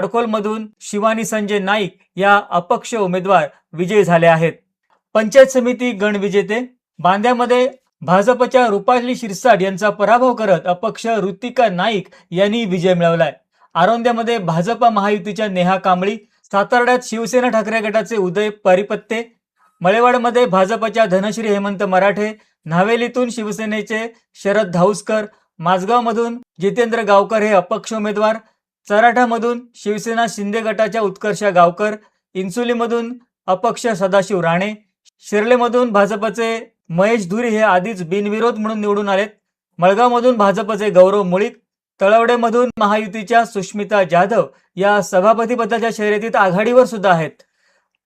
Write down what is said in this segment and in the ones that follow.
अडकोलमधून शिवानी संजय नाईक या अपक्ष उमेदवार विजयी झाले आहेत. पंचायत समिती गण विजेते. बांद्यामध्ये भाजपच्या रुपाली शिरसाट यांचा पराभव करत अपक्ष ऋतिका नाईक यांनी विजय मिळवलाय. आरोंद्यामध्ये भाजपा महायुतीच्या नेहा कांबळी सातारड्यात शिवसेना ठाकरे गटाचे उदय परिपत्ते मळेवाडमध्ये भाजपच्या धनश्री हेमंत मराठे न्हावेलीतून शिवसेनेचे शरद धाऊसकर माझगावमधून जितेंद्र गावकर हे अपक्ष उमेदवार चराठामधून शिवसेना शिंदे गटाच्या उत्कर्षा गावकर इन्सुलीमधून अपक्ष सदाशिव राणे शिर्लेमधून भाजपचे महेश धुरी हे आधीच बिनविरोध म्हणून निवडून आलेत. मळगावमधून भाजपचे गौरव मुळीक तळवडेमधून महायुतीच्या सुष्मिता जाधव या सभापतीपदाच्या शर्यतीत आघाडीवर सुद्धा आहेत.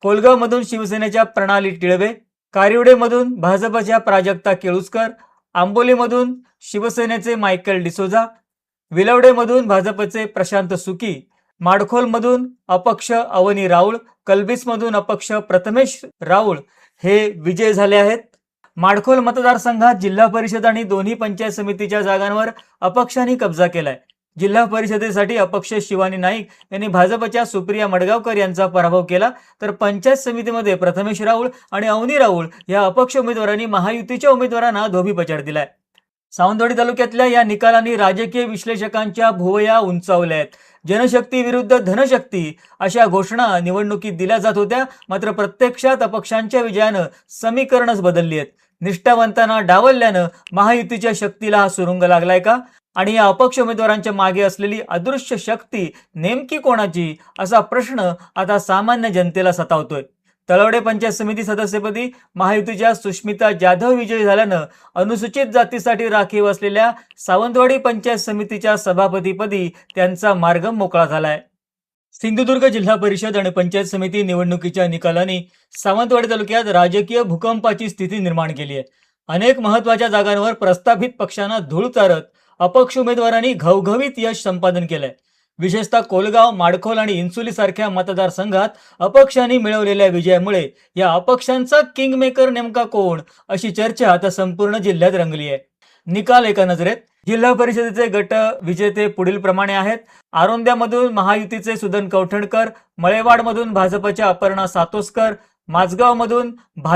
कोलगावमधून शिवसेनेच्या प्रणाली टिळवे कारिवडेमधून भाजपच्या प्राजक्ता केळुसकर आंबोलीमधून शिवसेनेचे मायकल डिसोजा विलवडेमधून भाजपचे प्रशांत सुकी माडखोलमधून अपक्ष अवनी राऊळ कलबिसमधून अपक्ष प्रथमेश राऊळ हे विजय झाले आहेत. माडखोल मतदारसंघात जिल्हा परिषद आणि दोन्ही पंचायत समितीच्या जागांवर अपक्षांनी कब्जा केलाय. जिल्हा परिषदेसाठी अपक्ष शिवानी नाईक यांनी भाजपच्या सुप्रिया मडगावकर यांचा पराभव केला. तर पंचायत समितीमध्ये प्रथमेश राऊळ आणि अवनी राऊळ या अपक्ष उमेदवारांनी महायुतीच्या उमेदवारांना धोबीपछाड दिलाय. सावंतवाडी तालुक्यातल्या या निकालांनी राजकीय विश्लेषकांच्या भुवया उंचावल्या आहेत. जनशक्ती विरुद्ध धनशक्ती अशा घोषणा निवडणुकीत दिल्या जात होत्या. मात्र प्रत्यक्षात अपक्षांच्या विजयानं समीकरणच बदलली आहेत. निष्ठावंतांना डावलल्यानं महायुतीच्या शक्तीला हा सुरुंग लागलाय का? आणि या अपक्ष उमेदवारांच्या मागे असलेली अदृश्य शक्ती नेमकी कोणाची? असा प्रश्न आता सामान्य जनतेला सतावतोय. तळवडे पंचायत समिती सदस्यपदी महायुतीच्या सुष्मिता जाधव विजयी झाल्यानं अनुसूचित जातीसाठी राखीव असलेल्या सावंतवाडी पंचायत समितीच्या सभापतीपदी त्यांचा मार्ग मोकळा झालाय. सिंधुदुर्ग जिल्हा परिषद आणि पंचायत समिती निवडणुकीच्या निकालांनी सावंतवाडी तालुक्यात राजकीय भूकंपाची स्थिती निर्माण केली आहे. अनेक महत्त्वाच्या जागांवर प्रस्थापित पक्षांना धूळ चारत अपक्ष उमेदवारांनी घवघवीत यश संपादन केलंय. विशेषतः कोलगाव माडखोल आणि इन्सुली सारख्या मतदारसंघात अपक्षांनी मिळवलेल्या विजयामुळे या अपक्षांचा किंगमेकर नेमका कोण अशी चर्चा आता संपूर्ण जिल्ह्यात रंगली आहे. निकाल एका नजरेत. जिल्हा परिषदेचे गट विजेते पुढील प्रमाणे आहेत. आरोंद्यामधून महायुतीचे सुदन कौठणकर मळेवाडमधून भाजपच्या अपर्णा सातोसकर माझगावमधून भा